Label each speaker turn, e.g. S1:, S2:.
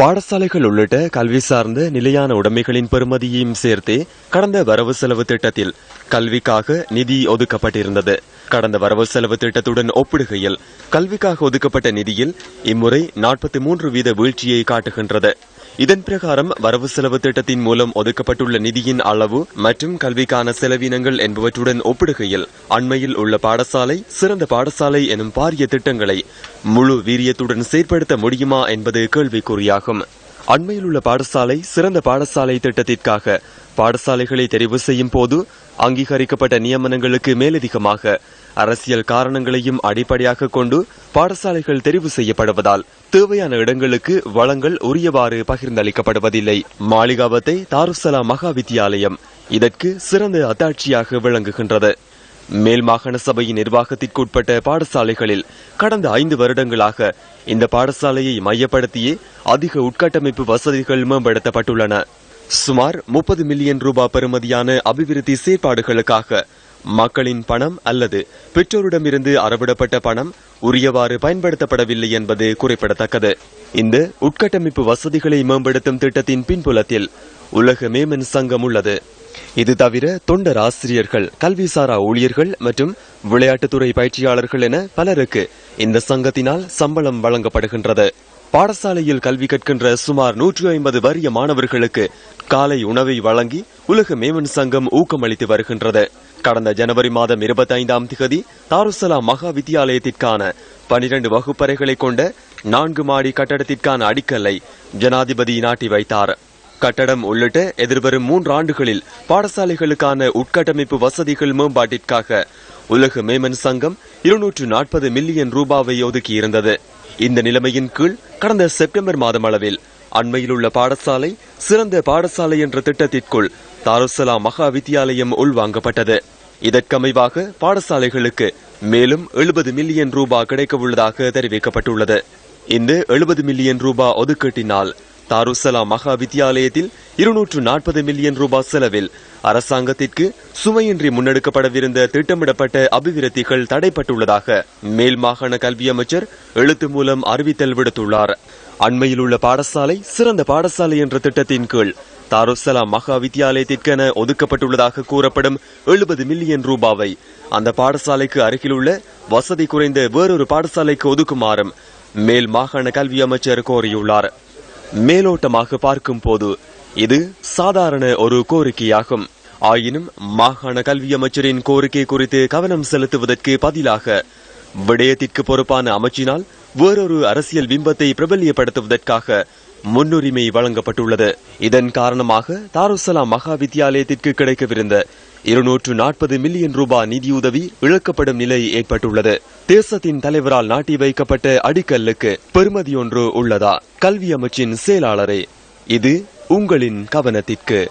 S1: பாடசாலைகள் உள்ளிட்ட கல்வி சார்ந்த நிலையான உடைமைகளின் பெறுமதியையும் சேர்த்தே கடந்த வரவு செலவு திட்டத்தில் கல்விக்காக நிதி ஒதுக்கப்பட்டிருந்தது. கடந்த வரவு செலவு திட்டத்துடன் ஒப்பிடுகையில் கல்விக்காக ஒதுக்கப்பட்ட நிதியில் இம்முறை நாற்பத்தி மூன்று வீத வீழ்ச்சியை காட்டுகின்றது. இதன் பிரகாரம் வரவு செலவு திட்டத்தின் மூலம் ஒதுக்கப்பட்டுள்ள நிதியின் அளவு மற்றும் கல்விக்கான செலவினங்கள் என்பவற்றுடன் ஒப்பிடுகையில் அண்மையில் உள்ள பாடசாலை சிறந்த பாடசாலை எனும் பாரிய திட்டங்களை முழு வீரியத்துடன் செயற்படுத்த முடியுமா என்பது கேள்விக்குறியாகும். அண்மையில் உள்ள பாடசாலை சிறந்த பாடசாலை திட்டத்திற்காக பாடசாலைகளை தெரிவு செய்யும் போது அங்கீகரிக்கப்பட்ட நியமனங்களுக்கு மேலதிகமாக அரசியல் காரணங்களையும் அடிப்படையாக கொண்டு பாடசாலைகள் தெரிவு செய்யப்படுவதால் தேவையான இடங்களுக்கு வளங்கள் உரியவாறு பகிர்ந்தளிக்கப்படுவதில்லை. மாளிகாவத்தை தாருசலா மகா வித்தியாலயம் இதற்கு சிறந்த அத்தாட்சியாக விளங்குகின்றது. மேல் மாகாண சபையின் நிர்வாகத்திற்குட்பட்ட பாடசாலைகளில் கடந்த ஐந்து வருடங்களாக இந்த பாடசாலையை மையப்படுத்தியே அதிக உட்கட்டமைப்பு வசதிகள் மேம்படுத்தப்பட்டுள்ளன. சுமார் முப்பது மில்லியன் ரூபாய் பெறுமதியான அபிவிருத்தி செயற்பாடுகளுக்காக மக்களின் பணம் அல்லது பெற்றோரிடமிருந்து அறவிடப்பட்ட பணம் உரியவாறு பயன்படுத்தப்படவில்லை என்பது குறிப்பிடத்தக்கது. இந்த உட்கட்டமைப்பு வசதிகளை மேம்படுத்தும் திட்டத்தின் பின்புலத்தில் உலக மேமன் சங்கம் உள்ளது. இது தவிர தொண்டர் ஆசிரியர்கள் கல்விசாரா ஊழியர்கள் மற்றும் விளையாட்டுத்துறை பயிற்சியாளர்கள் என பலருக்கு இந்த சங்கத்தினால் சம்பளம் வழங்கப்படுகின்றது. பாடசாலையில் கல்வி கற்கின்ற சுமார் நூற்றி ஐம்பது வறிய மாணவர்களுக்கு காலை உணவை வழங்கி உலக மேமன் சங்கம் ஊக்கமளித்து வருகின்றது. கடந்த ஜனவரி மாதம் இருபத்தி ஐந்தாம் திகதி தாருசலா மகா வித்தியாலயத்திற்கான பனிரண்டு வகுப்பறைகளை கொண்ட நான்கு மாடி கட்டடத்திற்கான அடிக்கல்லை ஜனாதிபதி நாட்டி வைத்தார். கட்டடம் உள்ளிட்ட எதிர்வரும் மூன்று ஆண்டுகளில் பாடசாலைகளுக்கான உட்கட்டமைப்பு வசதிகள் மேம்பாட்டிற்காக உலக மேமன் சங்கம் இருநூற்று நாற்பது மில்லியன் ரூபாவை ஒதுக்கியிருந்தது. இந்த நிலைமையின் கீழ் கடந்த செப்டம்பர் மாதம் அளவில் அண்மையில் உள்ள பாடசாலை சிறந்த பாடசாலை என்ற திட்டத்திற்குள் தாருசலா மகா வித்தியாலயம் உள்வாங்கப்பட்டது. இதற்கமைவாக பாடசாலைகளுக்கு மேலும் எழுபது மில்லியன் ரூபாய் கிடைக்க உள்ளதாக தெரிவிக்கப்பட்டுள்ளது. இந்த எழுபது மில்லியன் ரூபாய் ஒதுக்கீட்டினால் தாருசலா மகா வித்தியாலயத்தில் இருநூற்று நாற்பது மில்லியன் ரூபாய் செலவில் அரசாங்கத்திற்கு சுமையின்றி முன்னெடுக்கப்படவிருந்த திட்டமிடப்பட்ட அபிவிருத்திகள் தடைப்பட்டுள்ளதாக மேல் மாகாண கல்வி அமைச்சர் எழுத்து மூலம் அறிவித்தல் விடுத்துள்ளார். அண்மையில் உள்ள பாடசாலை சிறந்த பாடசாலை என்ற திட்டத்தின் கீழ் தாருசலா மகா வித்தியாலயத்திற்கென ஒதுக்கப்பட்டுள்ளதாக கூறப்படும் எழுபது மில்லியன் ரூபாவை அந்த பாடசாலைக்கு அருகிலுள்ள வசதி குறைந்த வேறொரு பாடசாலைக்கு ஒதுக்குமாறும் மேல் மாகாண கல்வி அமைச்சர் கோரியுள்ளார். மேலோட்டமாக பார்க்கும் போது இது சாதாரண ஒரு கோரிக்கையாகும். ஆயினும் மாகாண கல்வி அமைச்சரின் கோரிக்கை குறித்து கவனம் செலுத்துவதற்கு பதிலாக விடயத்திற்கு பொறுப்பான அமைச்சினால் வேறொரு அரசியல் பிம்பத்தை பிரபல்யப்படுத்துவதற்காக முன்னுரிமை வழங்கப்பட்டுள்ளது. இதன் காரணமாக தாருசலாம் மகா வித்தியாலயத்திற்கு கிடைக்கவிருந்த இருநூற்று நாற்பது மில்லியன் ரூபாய் நிதியுதவி இழக்கப்படும் நிலை ஏற்பட்டுள்ளது. தேசத்தின் தலைவரால் நாட்டி வைக்கப்பட்ட அடிக்கல்லுக்கு பெருமதியொன்று உள்ளதா? கல்வி அமைச்சின் செயலாளரே இது உங்களின் கவனத்திற்கு.